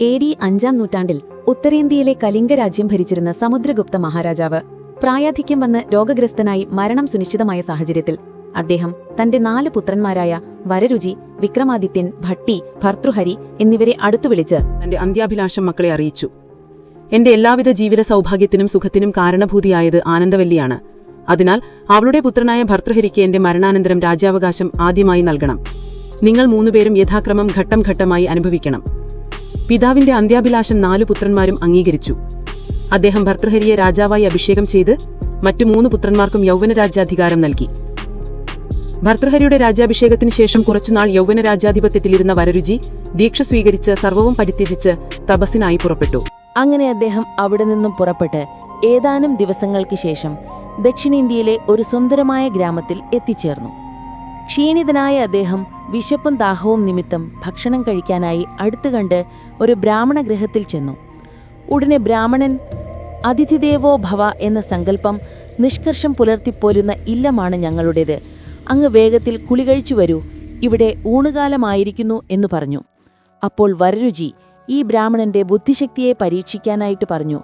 A D അഞ്ചാം നൂറ്റാണ്ടിൽ ഉത്തരേന്ത്യയിലെ കലിംഗ രാജ്യം ഭരിച്ചിരുന്ന സമുദ്രഗുപ്ത മഹാരാജാവ് പ്രായാധിക്യം വന്ന് രോഗഗ്രസ്തനായി മരണം സുനിശ്ചിതമായ സാഹചര്യത്തിൽ അദ്ദേഹം തന്റെ നാല് പുത്രന്മാരായ വരരുചി വിക്രമാദിത്യൻ ഭട്ടി ഭർത്തൃഹരി എന്നിവരെ അടുത്തു വിളിച്ച് തന്റെ അന്ത്യാഭിലാഷം മക്കളെ അറിയിച്ചു. എന്റെ എല്ലാവിധ ജീവിത സൗഭാഗ്യത്തിനും സുഖത്തിനും കാരണഭൂതിയായത് ആനന്ദവല്ലിയാണ്. അതിനാൽ അവളുടെ പുത്രനായ ഭർത്തൃഹരിക്ക് എന്റെ മരണാനന്തരം രാജ്യാവകാശം ആദ്യമായി നൽകണം. നിങ്ങൾ മൂന്നുപേരും യഥാക്രമം ഘട്ടം ഘട്ടമായി അനുഭവിക്കണം. പിതാവിന്റെ അന്ത്യാഭിലാഷം നാലു പുത്രന്മാരും അംഗീകരിച്ചു. അദ്ദേഹം ഭർത്തൃഹരിയെ രാജാവായി അഭിഷേകം ചെയ്ത് മറ്റു മൂന്ന് പുത്രന്മാർക്കും യൗവനരാജ്യാധികാരം നൽകി. ഭർത്തൃഹരിയുടെ രാജ്യാഭിഷേകത്തിന് ശേഷം കുറച്ചുനാൾ യൗവന രാജ്യാധിപത്യത്തിലിരുന്ന വരരുചി ദീക്ഷ സ്വീകരിച്ച് സർവവും പരിത്യജിച്ച് തപസ്സിനായി പുറപ്പെട്ടു. അങ്ങനെ അദ്ദേഹം അവിടെ നിന്നും പുറപ്പെട്ട് ഏതാനും ദിവസങ്ങൾക്ക് ശേഷം ദക്ഷിണേന്ത്യയിലെ ഒരു സുന്ദരമായ ഗ്രാമത്തിൽ എത്തിച്ചേർന്നു. ക്ഷീണിതനായ അദ്ദേഹം വിശപ്പും ദാഹവും നിമിത്തം ഭക്ഷണം കഴിക്കാനായി അടുത്തു കണ്ട് ഒരു ബ്രാഹ്മണ ഗൃഹത്തിൽ ചെന്നു. ഉടനെ ബ്രാഹ്മണൻ അതിഥിദേവോ ഭവ എന്ന സങ്കല്പം നിഷ്കർഷം പുലർത്തിപ്പോരുന്ന ഇല്ലമാണ് ഞങ്ങളുടേത്. അങ്ങ് വേഗത്തിൽ കുളി കഴിച്ചു വരൂ. ഇവിടെ ഊണുകാലമായിരിക്കുന്നു എന്നു പറഞ്ഞു. അപ്പോൾ വരരുചി ഈ ബ്രാഹ്മണന്റെ ബുദ്ധിശക്തിയെ പരീക്ഷിക്കാനായിട്ട് പറഞ്ഞു.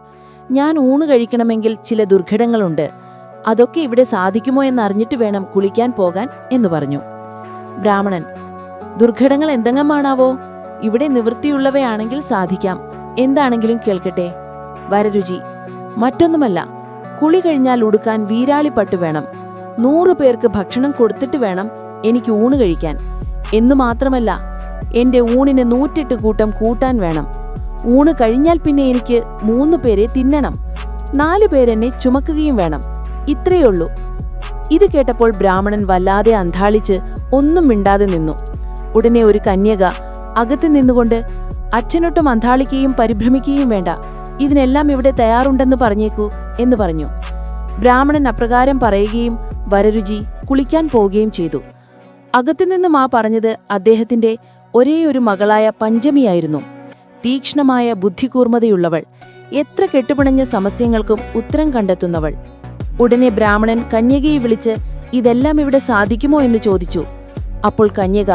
ഞാൻ ഊണ് കഴിക്കണമെങ്കിൽ ചില ദുർഘടങ്ങളുണ്ട്. അതൊക്കെ ഇവിടെ സാധിക്കുമോ എന്നറിഞ്ഞിട്ട് വേണം കുളിക്കാൻ പോകാൻ എന്ന് പറഞ്ഞു. ബ്രാഹ്മണൻ ദുർഘടങ്ങൾ എന്തെങ്ങമാണാവോ ഇവിടെ നിവൃത്തിയുള്ളവയാണെങ്കിൽ സാധിക്കാം. എന്താണെങ്കിലും കേൾക്കട്ടെ. വരരുചി. മറ്റൊന്നുമല്ല കുളി കഴിഞ്ഞാൽ ഉടുക്കാൻ വീരാളിപ്പട്ട് വേണം. നൂറു പേർക്ക് ഭക്ഷണം കൊടുത്തിട്ട് വേണം എനിക്ക് ഊണ് കഴിക്കാൻ. എന്നു മാത്രമല്ല എന്റെ ഊണിന് നൂറ്റെട്ട് കൂട്ടം കൂട്ടാൻ വേണം. ഊണ് കഴിഞ്ഞാൽ പിന്നെ എനിക്ക് മൂന്ന് പേരെ തിന്നണം. നാലു പേരെന്നെ ചുമക്കുകയും വേണം. ഇത്രയുള്ളൂ ഇത് കേട്ടപ്പോൾ ബ്രാഹ്മണൻ വല്ലാതെ അന്ധാളിച്ച് ഒന്നും മിണ്ടാതെ നിന്നു. ഉടനെ ഒരു കന്യക അകത്ത് നിന്നുകൊണ്ട് അച്ഛനൊട്ടും അന്താളിക്കുകയും പരിഭ്രമിക്കുകയും വേണ്ട. ഇതിനെല്ലാം ഇവിടെ തയ്യാറുണ്ടെന്ന് പറഞ്ഞേക്കൂ എന്ന് പറഞ്ഞു. ബ്രാഹ്മണൻ അപ്രകാരം പറയുകയും വരരുചി കുളിക്കാൻ പോവുകയും ചെയ്തു. അകത്തുനിന്നും ആ പറഞ്ഞത് അദ്ദേഹത്തിന്റെ ഒരേയൊരു മകളായ പഞ്ചമിയായിരുന്നു. തീക്ഷ്ണമായ ബുദ്ധികൂർമ്മതയുള്ളവൾ എത്ര കെട്ടുപിണഞ്ഞ സമസ്യങ്ങൾക്കും ഉത്തരം കണ്ടെത്തുന്നവൾ. ഉടനെ ബ്രാഹ്മണൻ കന്യകയെ വിളിച്ച് ഇതെല്ലാം ഇവിടെ സാധിക്കുമോ എന്ന് ചോദിച്ചു. അപ്പോൾ കന്യക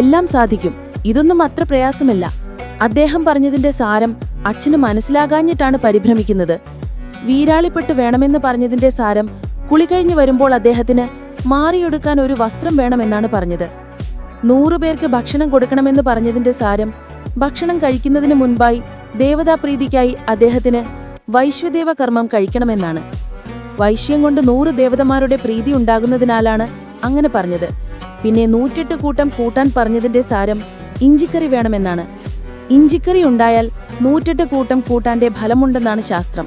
എല്ലാം സാധിക്കും. ഇതൊന്നും അത്ര പ്രയാസമല്ല. അദ്ദേഹം പറഞ്ഞതിന്റെ സാരം അച്ഛന് മനസ്സിലാകാഞ്ഞിട്ടാണ് പരിഭ്രമിക്കുന്നത്. വീരാളിപ്പെട്ട് വേണമെന്ന് പറഞ്ഞതിന്റെ സാരം കുളി കഴിഞ്ഞു വരുമ്പോൾ അദ്ദേഹത്തിന് മാറിയൊടുക്കാൻ ഒരു വസ്ത്രം വേണമെന്നാണ് പറഞ്ഞത്. നൂറുപേർക്ക് ഭക്ഷണം കൊടുക്കണമെന്ന് പറഞ്ഞതിന്റെ സാരം ഭക്ഷണം കഴിക്കുന്നതിന് മുൻപായി ദേവതാപ്രീതിക്കായി അദ്ദേഹത്തിന് വൈശ്വദേവ കർമ്മം കഴിക്കണമെന്നാണ്. വൈശ്യം കൊണ്ട് നൂറ് ദേവതമാരുടെ പ്രീതി ഉണ്ടാകുന്നതിനാലാണ് അങ്ങനെ പറഞ്ഞത്. പിന്നെ നൂറ്റെട്ട് കൂട്ടം കൂട്ടാൻ പറഞ്ഞതിന്റെ സാരം ഇഞ്ചിക്കറി വേണമെന്നാണ്. ഇഞ്ചിക്കറി ഉണ്ടായാൽ നൂറ്റെട്ട് കൂട്ടം കൂട്ടാന്റെ ഫലമുണ്ടെന്നാണ് ശാസ്ത്രം.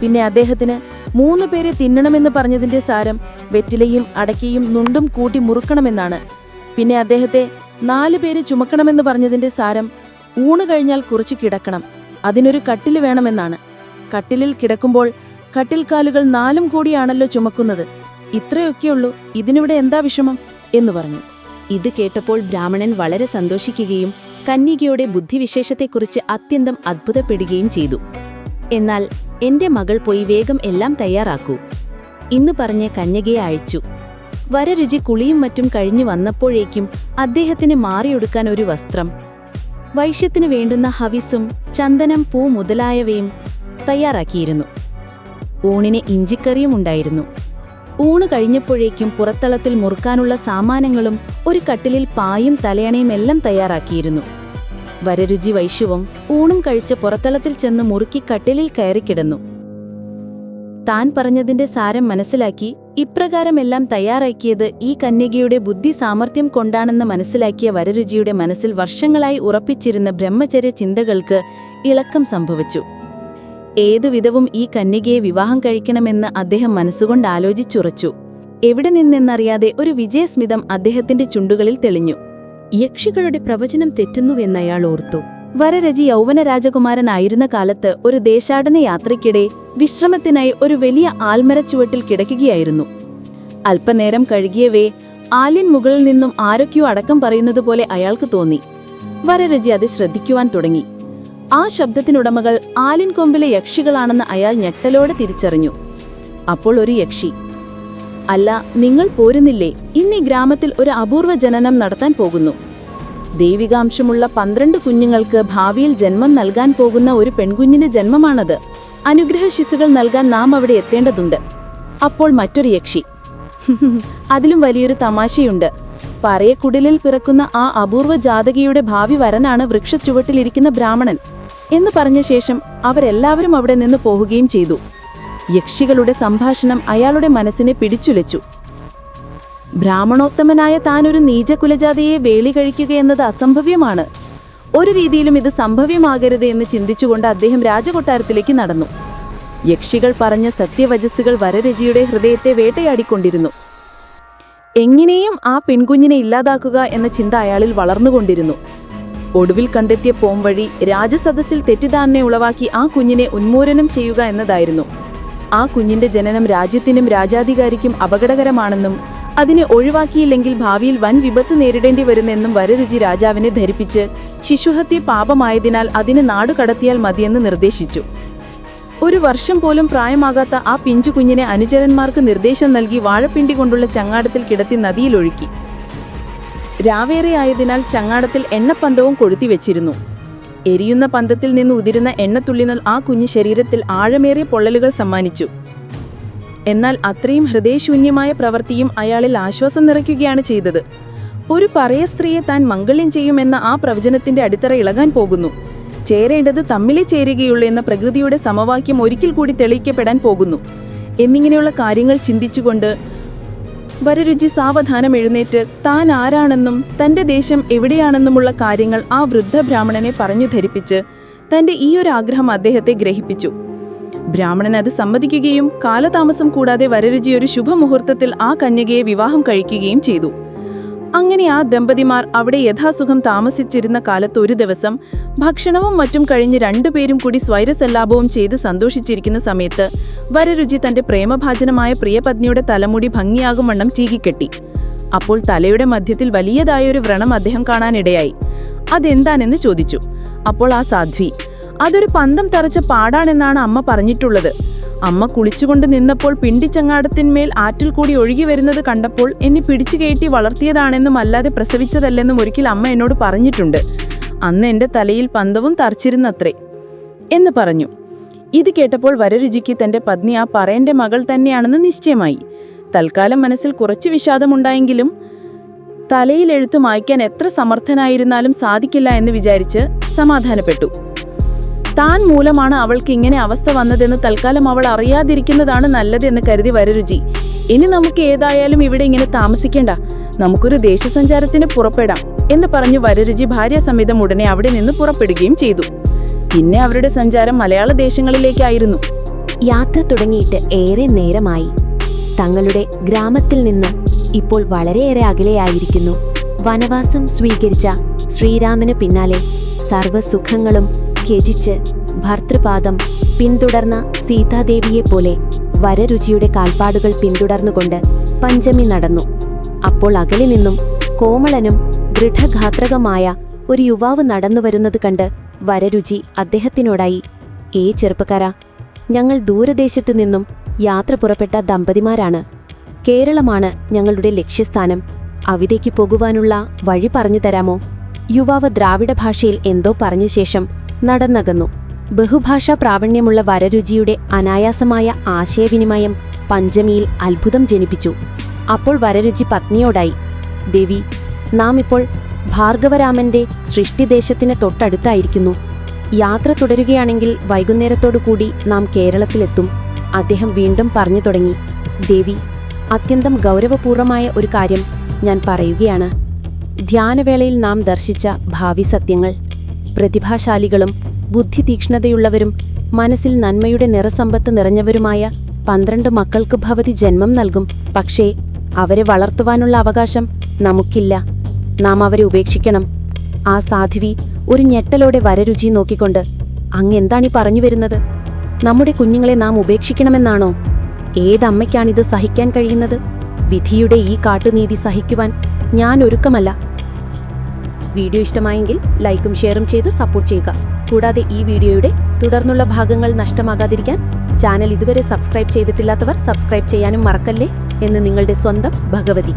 പിന്നെ അദ്ദേഹത്തിന് മൂന്ന് പേരെ തിന്നണമെന്ന് പറഞ്ഞതിന്റെ സാരം വെറ്റിലയും അടക്കയും നുണ്ടും കൂട്ടി മുറുക്കണമെന്നാണ്. പിന്നെ അദ്ദേഹത്തെ നാല് പേര് ചുമക്കണമെന്ന് പറഞ്ഞതിന്റെ സാരം ഊണ് കഴിഞ്ഞാൽ കുറച്ച് കിടക്കണം. അതിനൊരു കട്ടിൽ വേണമെന്നാണ്. കട്ടിലിൽ കിടക്കുമ്പോൾ കട്ടിൽക്കാലുകൾ നാലും കൂടിയാണല്ലോ ചുമക്കുന്നത്. ഇത്രയൊക്കെയുള്ളൂ. ഇതിനിവിടെ എന്താ വിഷമം? എന്ന് പറഞ്ഞു. ഇത് കേട്ടപ്പോൾ ബ്രാഹ്മണൻ വളരെ സന്തോഷിക്കുകയും കന്യകയുടെ ബുദ്ധിവിശേഷത്തെക്കുറിച്ച് അത്യന്തം അത്ഭുതപ്പെടുകയും ചെയ്തു. എന്നാൽ എന്റെ മകൾ പോയി വേഗം എല്ലാം തയ്യാറാക്കൂ. ഇന്ന് പറഞ്ഞ് കന്യകയെ അയച്ചു. വരരുചി കുളിയും മറ്റും കഴിഞ്ഞു വന്നപ്പോഴേക്കും അദ്ദേഹത്തിന് മാറിയൊടുക്കാൻ ഒരു വസ്ത്രം വൈശ്യത്തിന് വേണ്ടുന്ന ഹവിസും ചന്ദനം പൂ മുതലായവയും തയ്യാറാക്കിയിരുന്നു. ഊണിന് ഇഞ്ചിക്കറിയും ഉണ്ടായിരുന്നു. ഊണ് കഴിഞ്ഞപ്പോഴേക്കും പുറത്തളത്തിൽ മുറുക്കാനുള്ള സാമാനങ്ങളും ഒരു കട്ടിലിൽ പായും തലയണയും എല്ലാം തയ്യാറാക്കിയിരുന്നു. വരരുചി വൈശ്യവും ഊണും കഴിച്ച് പുറത്തളത്തിൽ ചെന്ന് മുറുക്കി കട്ടിലിൽ കയറിക്കിടന്നു താൻ പറഞ്ഞതിന്റെ സാരം മനസ്സിലാക്കി ഇപ്രകാരമെല്ലാം തയ്യാറാക്കിയത് ഈ കന്യകയുടെ ബുദ്ധി സാമർഥ്യം കൊണ്ടാണെന്ന് മനസ്സിലാക്കിയ വരരുചിയുടെ മനസ്സിൽ വർഷങ്ങളായി ഉറപ്പിച്ചിരുന്ന ബ്രഹ്മചര്യ ചിന്തകൾക്ക് ഇളക്കം സംഭവിച്ചു. ഏതുവിധവും ഈ കന്യകയെ വിവാഹം കഴിക്കണമെന്ന് അദ്ദേഹം മനസ്സുകൊണ്ട് ആലോചിച്ചുറച്ചു. എവിടെ നിന്നെന്നറിയാതെ ഒരു വിജയസ്മിതം അദ്ദേഹത്തിന്റെ ചുണ്ടുകളിൽ തെളിഞ്ഞു. യക്ഷികളുടെ പ്രവചനം തെറ്റുന്നുവെന്നയാൾ ഓർത്തു. വരരജി യൗവന രാജകുമാരനായിരുന്ന കാലത്ത് ഒരു ദേശാടന യാത്രയ്ക്കിടെ വിശ്രമത്തിനായി ഒരു വലിയ ആൽമരച്ചുവട്ടിൽ കിടക്കുകയായിരുന്നു. അല്പനേരം കഴുകിയവേ ആലിൻ മുകളിൽ നിന്നും ആരൊക്കെയോ അടക്കം പറയുന്നതുപോലെ അയാൾക്ക് തോന്നി. വരരജി അത് ശ്രദ്ധിക്കുവാൻ തുടങ്ങി. ആ ശബ്ദത്തിനുടമകൾ ആലിൻ കൊമ്പിലെ യക്ഷികളാണെന്ന് അയാൾ ഞെട്ടലോടെ തിരിച്ചറിഞ്ഞു. അപ്പോൾ ഒരു യക്ഷി അല്ല നിങ്ങൾ പോരുന്നില്ലേ? ഇന്ന് ഗ്രാമത്തിൽ ഒരു അപൂർവ ജനനം നടത്താൻ പോകുന്നു. ദൈവികാംശമുള്ള പന്ത്രണ്ട് കുഞ്ഞുങ്ങൾക്ക് ഭാവിയിൽ ജന്മം നൽകാൻ പോകുന്ന ഒരു പെൺകുഞ്ഞിന്റെ ജന്മമാണത്. അനുഗ്രഹ ശിശുകൾ നൽകാൻ നാം അവിടെ എത്തേണ്ടതുണ്ട്. അപ്പോൾ മറ്റൊരു യക്ഷി അതിലും വലിയൊരു തമാശയുണ്ട്. പറയക്കുടലിൽ പിറക്കുന്ന ആ അപൂർവ ജാതകിയുടെ ഭാവി വരനാണ് വൃക്ഷച്ചുവട്ടിലിരിക്കുന്ന ബ്രാഹ്മണൻ. എന്ന് പറഞ്ഞ ശേഷം അവരെല്ലാവരും അവിടെ നിന്ന് പോവുകയും ചെയ്തു. യക്ഷികളുടെ സംഭാഷണം അയാളുടെ മനസ്സിനെ പിടിച്ചുലച്ചു. ബ്രാഹ്മണോത്തമനായ താൻ ഒരു നീചകുലജാതയെ വേളി കഴിക്കുകയെന്നത് അസംഭവ്യമാണ്. ഒരു രീതിയിലും ഇത് സംഭവ്യമാകരുത് എന്ന് ചിന്തിച്ചുകൊണ്ട് അദ്ദേഹം രാജകൊട്ടാരത്തിലേക്ക് നടന്നു. യക്ഷികൾ പറഞ്ഞ സത്യവചസ്സുകൾ വരരചിയുടെ ഹൃദയത്തെ വേട്ടയാടിക്കൊണ്ടിരുന്നു. എങ്ങനെയും ആ പെൺകുഞ്ഞിനെ ഇല്ലാതാക്കുക എന്ന ചിന്ത അയാളിൽ വളർന്നുകൊണ്ടിരുന്നു. ഒടുവിൽ കണ്ടെത്തിയ പോംവഴി രാജസദസ്സിൽ തെറ്റിദ്ധാരണ ഉളവാക്കി ആ കുഞ്ഞിനെ ഉന്മൂലനം ചെയ്യുക എന്നതായിരുന്നു. ആ കുഞ്ഞിന്റെ ജനനം രാജ്യത്തിനും രാജാധികാരിക്കും അപകടകരമാണെന്നും അതിനെ ഒഴിവാക്കിയില്ലെങ്കിൽ ഭാവിയിൽ വൻ വിപത്ത് നേരിടേണ്ടി വരുമെന്നും വരരുചി രാജാവിനെ ധരിപ്പിച്ച് ശിശുഹത്യ പാപമായതിനാൽ അതിനെ നാടുകടത്തിയാൽ മതിയെന്ന് നിർദ്ദേശിച്ചു. ഒരു വർഷം പോലും പ്രായമാകാത്ത ആ പിഞ്ചു കുഞ്ഞിനെ അനുചരന്മാർക്ക് നിർദ്ദേശം നൽകി വാഴപ്പിണ്ടി കൊണ്ടുള്ള ചങ്ങാടത്തിൽ കിടത്തി നദിയിലൊഴുക്കി. രാവേറെയായതിനാൽ ചങ്ങാടത്തിൽ എണ്ണപ്പന്തവും കൊളുത്തിവെച്ചിരുന്നു എരിയുന്ന പന്തത്തിൽ നിന്ന് ഉതിരുന്ന എണ്ണത്തുള്ളിനൽ ആ കുഞ്ഞു ശരീരത്തിൽ ആഴമേറിയ പൊള്ളലുകൾ സമ്മാനിച്ചു. എന്നാൽ അത്രയും ഹൃദയശൂന്യമായ പ്രവൃത്തിയും അയാളിൽ ആശ്വാസം നിറയ്ക്കുകയാണ് ചെയ്തത്. ഒരു പറയ സ്ത്രീയെ താൻ മംഗള്യം ചെയ്യുമെന്ന ആ പ്രവചനത്തിന്റെ അടിത്തറ ഇളകാൻ പോകുന്നു. ചേരേണ്ടത് തമ്മിലേ ചേരുകയുള്ളൂ എന്ന പ്രകൃതിയുടെ സമവാക്യം ഒരിക്കൽ കൂടി തെളിയിക്കപ്പെടാൻ പോകുന്നു. എന്നിങ്ങനെയുള്ള കാര്യങ്ങൾ ചിന്തിച്ചുകൊണ്ട് വരരുചി സാവധാനം എഴുന്നേറ്റ് താൻ ആരാണെന്നും തന്റെ ദേശം എവിടെയാണെന്നുമുള്ള കാര്യങ്ങൾ ആ വൃദ്ധ ബ്രാഹ്മണനെ പറഞ്ഞു ധരിപ്പിച്ച് തന്റെ ഒരു ആഗ്രഹം അദ്ദേഹത്തെ ഗ്രഹിപ്പിച്ചു. ബ്രാഹ്മണൻ അത് സമ്മതിക്കുകയും കാലതാമസം കൂടാതെ വരരുചി ഒരു ശുഭമുഹൂർത്തത്തിൽ ആ കന്യകയെ വിവാഹം കഴിക്കുകയും ചെയ്തു. അങ്ങനെ ആ ദമ്പതിമാർ അവിടെ യഥാസുഖം താമസിച്ചിരുന്ന കാലത്ത് ഒരു ദിവസം ഭക്ഷണവും മറ്റും കഴിഞ്ഞ് രണ്ടുപേരും കൂടി സ്വൈരസല്ലാപവും ചെയ്ത് സന്തോഷിച്ചിരിക്കുന്ന സമയത്ത് വരരുചി തന്റെ പ്രേമഭാജനമായ പ്രിയപത്നിയുടെ തലമുടി ഭംഗിയാകും വണ്ണം ചീകിക്കെട്ടി. അപ്പോൾ തലയുടെ മധ്യത്തിൽ വലിയതായ ഒരു വ്രണം അദ്ദേഹം കാണാനിടയായി. അതെന്താണെന്ന് ചോദിച്ചു. അപ്പോൾ ആ സാധ്വി അതൊരു പന്തം തറച്ച പാടാണെന്നാണ് അമ്മ പറഞ്ഞിട്ടുള്ളത്. അമ്മ കുളിച്ചുകൊണ്ട് നിന്നപ്പോൾ പിണ്ടിച്ചങ്ങാടത്തിന്മേൽ ആറ്റിൽ കൂടി ഒഴുകി വരുന്നത് കണ്ടപ്പോൾ എന്നെ പിടിച്ചു കയറ്റി വളർത്തിയതാണെന്നും അല്ലാതെ പ്രസവിച്ചതല്ലെന്നും ഒരിക്കൽ അമ്മ എന്നോട് പറഞ്ഞിട്ടുണ്ട്. അന്ന് എന്റെ തലയിൽ പന്തവും തറച്ചിരുന്നത്രേ എന്ന് പറഞ്ഞു. ഇത് കേട്ടപ്പോൾ വരരുചിക്ക് തന്റെ പത്നി ആ പറയന്റെ മകൾ തന്നെയാണെന്ന് നിശ്ചയമായി. തൽക്കാലം മനസ്സിൽ കുറച്ച് വിഷാദമുണ്ടായെങ്കിലും തലയിൽ എഴുത്ത് മായ്ക്കാൻ എത്ര സമർത്ഥനായിരുന്നാലും സാധിക്കില്ല എന്ന് വിചാരിച്ച് സമാധാനപ്പെട്ടു. താൻ മൂലമാണ് അവൾക്ക് ഇങ്ങനെ അവസ്ഥ വന്നതെന്ന് തൽക്കാലം അവൾ അറിയാതിരിക്കുന്നതാണ് നല്ലതെന്ന് കരുതി വരരുചി. ഇനി നമുക്ക് ഏതായാലും ഇവിടെ ഇങ്ങനെ താമസിക്കേണ്ട. നമുക്കൊരു ദേശസഞ്ചാരത്തിന് പുറപ്പെടാം. എന്ന് പറഞ്ഞു വരരുചി ഭാര്യാസമേതം ഉടനെ അവിടെ നിന്ന് പുറപ്പെടുകയും ചെയ്തു. പിന്നെ അവരുടെ സഞ്ചാരം മലയാള ദേശങ്ങളിലേക്കായിരുന്നു. യാത്ര തുടങ്ങിയിട്ട് ഏറെ നേരമായി. തങ്ങളുടെ ഗ്രാമത്തിൽ നിന്ന് ഇപ്പോൾ വളരെയേറെ അകലെയായിരിക്കുന്നു. വനവാസം സ്വീകരിച്ച ശ്രീരാമന് പിന്നാലെ സർവസുഖങ്ങളും ത്യജിച്ച് ഭർതൃപാദം പിന്തുടർന്ന സീതാദേവിയെപ്പോലെ വരരുചിയുടെ കാൽപ്പാടുകൾ പിന്തുടർന്നുകൊണ്ട് പഞ്ചമി നടന്നു. അപ്പോൾ അകലെ നിന്നും കോമളനും ദൃഢഗാത്രകമായ ഒരു യുവാവ് നടന്നു വരുന്നത് കണ്ട് വരരുചി അദ്ദേഹത്തിനോടായി. ഏ ചെറുപ്പക്കാരാ ഞങ്ങൾ ദൂരദേശത്തു നിന്നും യാത്ര പുറപ്പെട്ട ദമ്പതിമാരാണ്. കേരളമാണ് ഞങ്ങളുടെ ലക്ഷ്യസ്ഥാനം. അവിടേക്ക് പോകുവാനുള്ള വഴി പറഞ്ഞു തരാമോ യുവാവ് ദ്രാവിഡ ഭാഷയിൽ എന്തോ പറഞ്ഞ ശേഷം നടന്നകന്നു. ബഹുഭാഷാ പ്രാവീണ്യമുള്ള വരരുചിയുടെ അനായാസമായ ആശയവിനിമയം പഞ്ചമിയിൽ അത്ഭുതം ജനിപ്പിച്ചു. അപ്പോൾ വരരുചി പത്നിയോടായി ദേവി നാം ഇപ്പോൾ ഭാർഗവരാമന്റെ സൃഷ്ടിദേശത്തിന് തൊട്ടടുത്തായിരിക്കുന്നു. യാത്ര തുടരുകയാണെങ്കിൽ വൈകുന്നേരത്തോടു കൂടി നാം കേരളത്തിലെത്തും. അദ്ദേഹം വീണ്ടും പറഞ്ഞു തുടങ്ങി. ദേവി അത്യന്തം ഗൗരവപൂർവമായ ഒരു കാര്യം ഞാൻ പറയുകയാണ്. ധ്യാനവേളയിൽ നാം ദർശിച്ച ഭാവി സത്യങ്ങൾ പ്രതിഭാശാലികളും ബുദ്ധി തീക്ഷ്ണതയുള്ളവരും മനസ്സിൽ നന്മയുടെ നിറസമ്പത്ത് നിറഞ്ഞവരുമായ പന്ത്രണ്ട് മക്കൾക്ക് ഭവതി ജന്മം നൽകും. പക്ഷേ അവരെ വളർത്തുവാനുള്ള അവകാശം നമുക്കില്ല. നാം അവരെ ഉപേക്ഷിക്കണം. ആ സാധ്വി ഒരു ഞെട്ടലോടെ വരരുചി നോക്കിക്കൊണ്ട് അങ്ങെന്താണീ പറഞ്ഞു വരുന്നത്? നമ്മുടെ കുഞ്ഞുങ്ങളെ നാം ഉപേക്ഷിക്കണമെന്നാണോ? ഏതമ്മയ്ക്കാണിത് സഹിക്കാൻ കഴിയുന്നത്? വിധിയുടെ ഈ കാട്ടുനീതി സഹിക്കുവാൻ ഞാൻ ഒരുക്കമല്ല. വീഡിയോ ഇഷ്ടമായെങ്കിൽ ലൈക്കും ഷെയറും ചെയ്ത് സപ്പോർട്ട് ചെയ്യുക. കൂടാതെ ഈ വീഡിയോയുടെ തുടർന്നുള്ള ഭാഗങ്ങൾ നഷ്ടമാകാതിരിക്കാൻ ചാനൽ ഇതുവരെ സബ്സ്ക്രൈബ് ചെയ്തിട്ടില്ലാത്തവർ സബ്സ്ക്രൈബ് ചെയ്യാനും മറക്കല്ലേ എന്ന് നിങ്ങളുടെ സ്വന്തം ഭഗവതി.